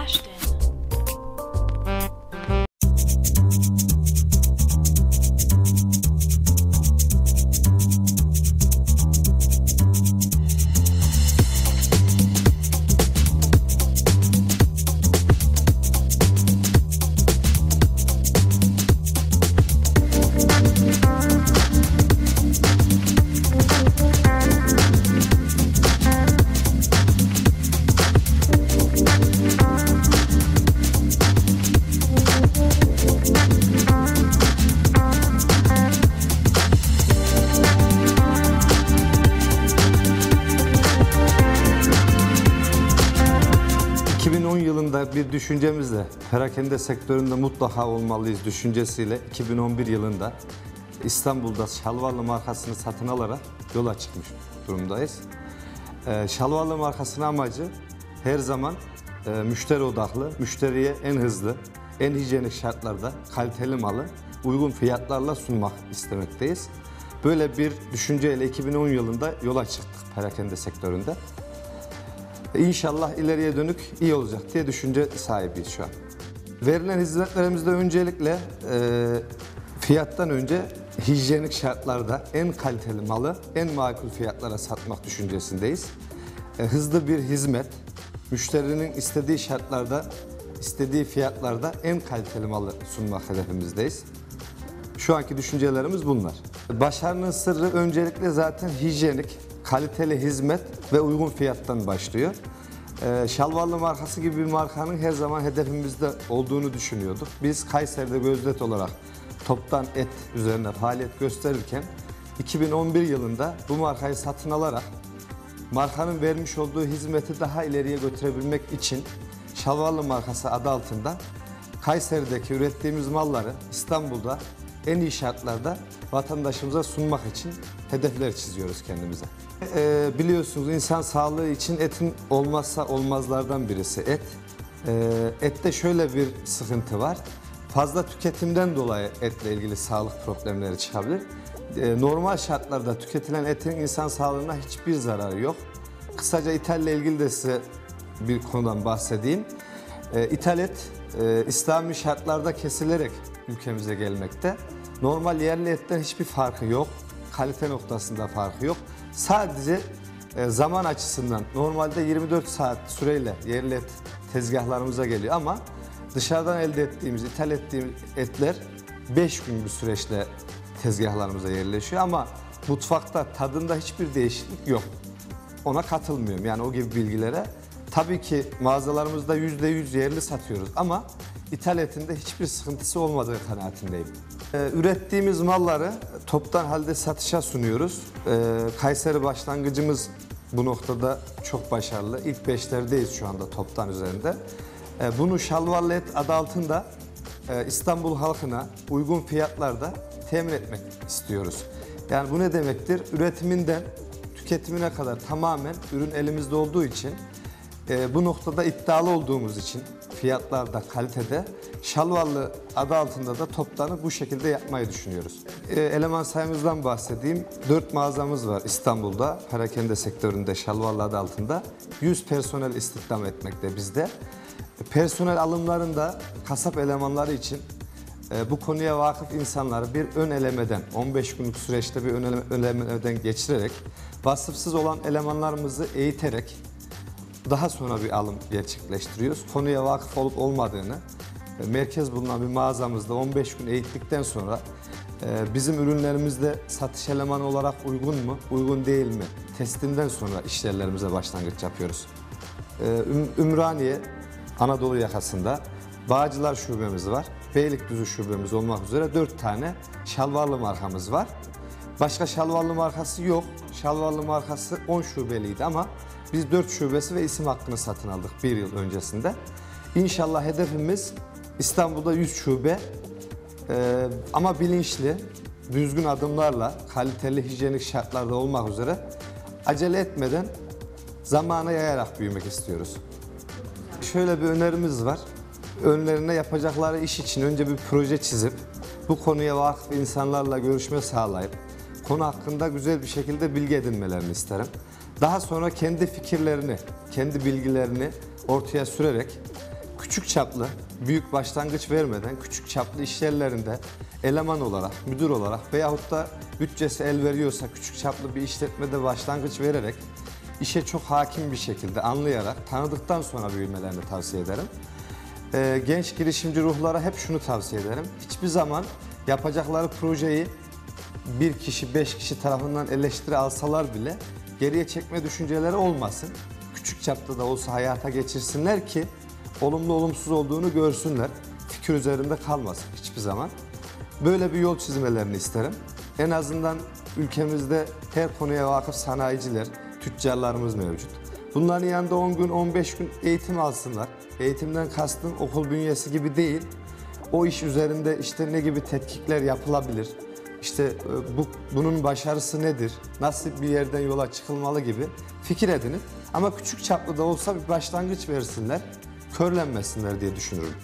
Ashton. ...2010 yılında bir düşüncemizle perakende sektöründe mutlaka olmalıyız düşüncesiyle 2011 yılında İstanbul'da Şalvarlı markasını satın alarak yola çıkmış durumdayız. Ee, Şalvarlı markasının amacı her zaman e, müşteri odaklı, müşteriye en hızlı, en hijyenik şartlarda kaliteli malı uygun fiyatlarla sunmak istemekteyiz. Böyle bir düşünceyle 2010 yılında yola çıktık perakende sektöründe. İnşallah ileriye dönük iyi olacak diye düşünce sahibiyiz şu an. Verilen hizmetlerimizde öncelikle e, fiyattan önce hijyenik şartlarda en kaliteli malı en makul fiyatlara satmak düşüncesindeyiz. E, hızlı bir hizmet, müşterinin istediği şartlarda, istediği fiyatlarda en kaliteli malı sunmak hedefimizdeyiz. Şu anki düşüncelerimiz bunlar. Başarının sırrı öncelikle zaten hijyenik, kaliteli hizmet ve uygun fiyattan başlıyor. Ee, Şalvarlı markası gibi bir markanın her zaman hedefimizde olduğunu düşünüyorduk. Biz Kayseri'de gözlet olarak toptan et üzerine faaliyet gösterirken 2011 yılında bu markayı satın alarak markanın vermiş olduğu hizmeti daha ileriye götürebilmek için Şalvarlı markası adı altında Kayseri'deki ürettiğimiz malları İstanbul'da en iyi şartlarda vatandaşımıza sunmak için hedefler çiziyoruz kendimize. Ee, biliyorsunuz insan sağlığı için etin olmazsa olmazlardan birisi et. Ee, ette şöyle bir sıkıntı var. Fazla tüketimden dolayı etle ilgili sağlık problemleri çıkabilir. Ee, normal şartlarda tüketilen etin insan sağlığına hiçbir zararı yok. Kısaca ithalle ilgili de size bir konudan bahsedeyim. Ee, ithal et e, İslami şartlarda kesilerek ülkemize gelmekte. Normal yerli etten hiçbir farkı yok. Kalite noktasında farkı yok. Sadece e, zaman açısından normalde 24 saat süreyle yerli et tezgahlarımıza geliyor ama dışarıdan elde ettiğimiz, ithal ettiğimiz etler 5 gün bir süreçle tezgahlarımıza yerleşiyor ama mutfakta tadında hiçbir değişiklik yok ona katılmıyorum. Yani o gibi bilgilere. Tabii ki mağazalarımızda %100 yerli satıyoruz ama ithal etinde hiçbir sıkıntısı olmadığı kanaatindeyim. Ee, ürettiğimiz malları toptan halde satışa sunuyoruz. Ee, Kayseri başlangıcımız bu noktada çok başarılı. İlk beşlerdeyiz şu anda toptan üzerinde. Ee, bunu şalvarlı et adı altında e, İstanbul halkına uygun fiyatlarda temin etmek istiyoruz. Yani bu ne demektir? Üretiminden tüketimine kadar tamamen ürün elimizde olduğu için e, bu noktada iddialı olduğumuz için fiyatlarda, kalitede Şalvarlı adı altında da toptanı bu şekilde yapmayı düşünüyoruz. E, eleman sayımızdan bahsedeyim. 4 mağazamız var İstanbul'da, perakende sektöründe Şalvarlı adı altında. 100 personel istihdam etmekte bizde. Personel alımlarında kasap elemanları için e, bu konuya vakıf insanları bir ön elemeden, 15 günlük süreçte bir ön ele- ön elemeden geçirerek, vasıfsız olan elemanlarımızı eğiterek daha sonra bir alım gerçekleştiriyoruz. Konuya vakıf olup olmadığını, e, merkez bulunan bir mağazamızda 15 gün eğittikten sonra e, bizim ürünlerimizde satış elemanı olarak uygun mu, uygun değil mi testinden sonra işyerlerimize başlangıç yapıyoruz. Üm- Ümraniye Anadolu yakasında Bağcılar şubemiz var. Beylikdüzü şubemiz olmak üzere 4 tane şalvarlı markamız var. Başka şalvarlı markası yok. Şalvarlı markası 10 şubeliydi ama biz 4 şubesi ve isim hakkını satın aldık bir yıl öncesinde. İnşallah hedefimiz İstanbul'da 100 şube ee, ama bilinçli, düzgün adımlarla, kaliteli hijyenik şartlarda olmak üzere acele etmeden zamana yayarak büyümek istiyoruz. Şöyle bir önerimiz var. Önlerine yapacakları iş için önce bir proje çizip bu konuya vakıf insanlarla görüşme sağlayıp konu hakkında güzel bir şekilde bilgi edinmelerini isterim. Daha sonra kendi fikirlerini, kendi bilgilerini ortaya sürerek küçük çaplı, büyük başlangıç vermeden küçük çaplı iş yerlerinde eleman olarak, müdür olarak veyahut da bütçesi el veriyorsa küçük çaplı bir işletmede başlangıç vererek işe çok hakim bir şekilde anlayarak tanıdıktan sonra büyümelerini tavsiye ederim. Ee, genç girişimci ruhlara hep şunu tavsiye ederim. Hiçbir zaman yapacakları projeyi bir kişi, beş kişi tarafından eleştiri alsalar bile geriye çekme düşünceleri olmasın. Küçük çapta da olsa hayata geçirsinler ki olumlu olumsuz olduğunu görsünler. Fikir üzerinde kalmasın hiçbir zaman. Böyle bir yol çizmelerini isterim. En azından ülkemizde her konuya vakıf sanayiciler, tüccarlarımız mevcut. Bunların yanında 10 gün, 15 gün eğitim alsınlar. Eğitimden kastım okul bünyesi gibi değil. O iş üzerinde işte ne gibi tetkikler yapılabilir? İşte e, bu bunun başarısı nedir? Nasıl bir yerden yola çıkılmalı gibi fikir edinip ama küçük çaplı da olsa bir başlangıç versinler, körlenmesinler diye düşünürüm.